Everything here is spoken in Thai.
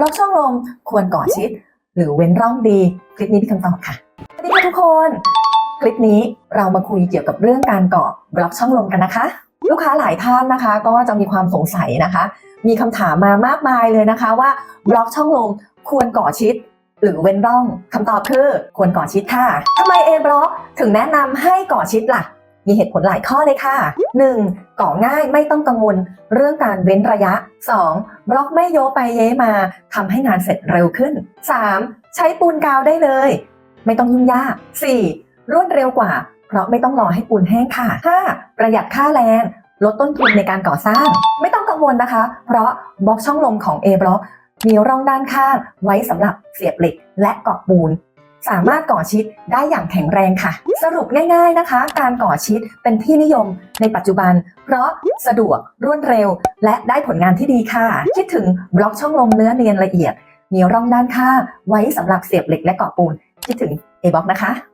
บล็อกช่องลมควรก่อชิด หรือเว้นร่องดี คลิปนี้เป็นคำตอบค่ะสวัสดีค่ะทุกคน คลิปนี้เรามาคุยเกี่ยวกับเรื่องการก่อบล็อกช่องลมกันนะคะ ลูกค้าหลายท่านนะคะ ก็จะมีความสงสัยนะคะ มีคำถามมามากมายเลยนะคะว่าบล็อกช่องลมควรก่อชิดหรือเว้นร่องคำตอบคือควรก่อชิดค่ะทำไม A บล็อกถึงแนะนำให้ก่อชิดล่ะ มีเหตุผลหลายข้อเลยค่ะ 1. ก่อง่ายไม่ต้องกังวลเรื่องการเว้นระยะ 2. บล็อกไม่โยไปเย้มาทำให้งานเสร็จเร็วขึ้น 3. ใช้ปูนกาวได้เลย ไม่ต้องยุ่งยาก 4. รวดเร็วกว่า เพราะไม่ต้องรอให้ปูนแห้งค่ะ 5. ประหยัดค่าแรงลดต้นทุนในการก่อสร้าง ไม่ต้องกังวลนะคะ เพราะบล็อกช่องลมของ A บล็อกมีร่องด้านข้างไว้สำหรับเสียบเหล็กและเกาะปูน สามารถก่อชิดได้อย่างแข็งแรงค่ะ สรุปง่ายๆนะคะ การก่อชิดเป็นที่นิยมในปัจจุบัน เพราะสะดวกรวดเร็ว และได้ผลงานที่ดีค่ะ คิดถึงบล็อกช่องลมเนื้อเนียนละเอียดมีร่องด้านข้างไว้สำหรับเสียบเหล็กและก่อปูนคิดถึง A บล็อกนะคะ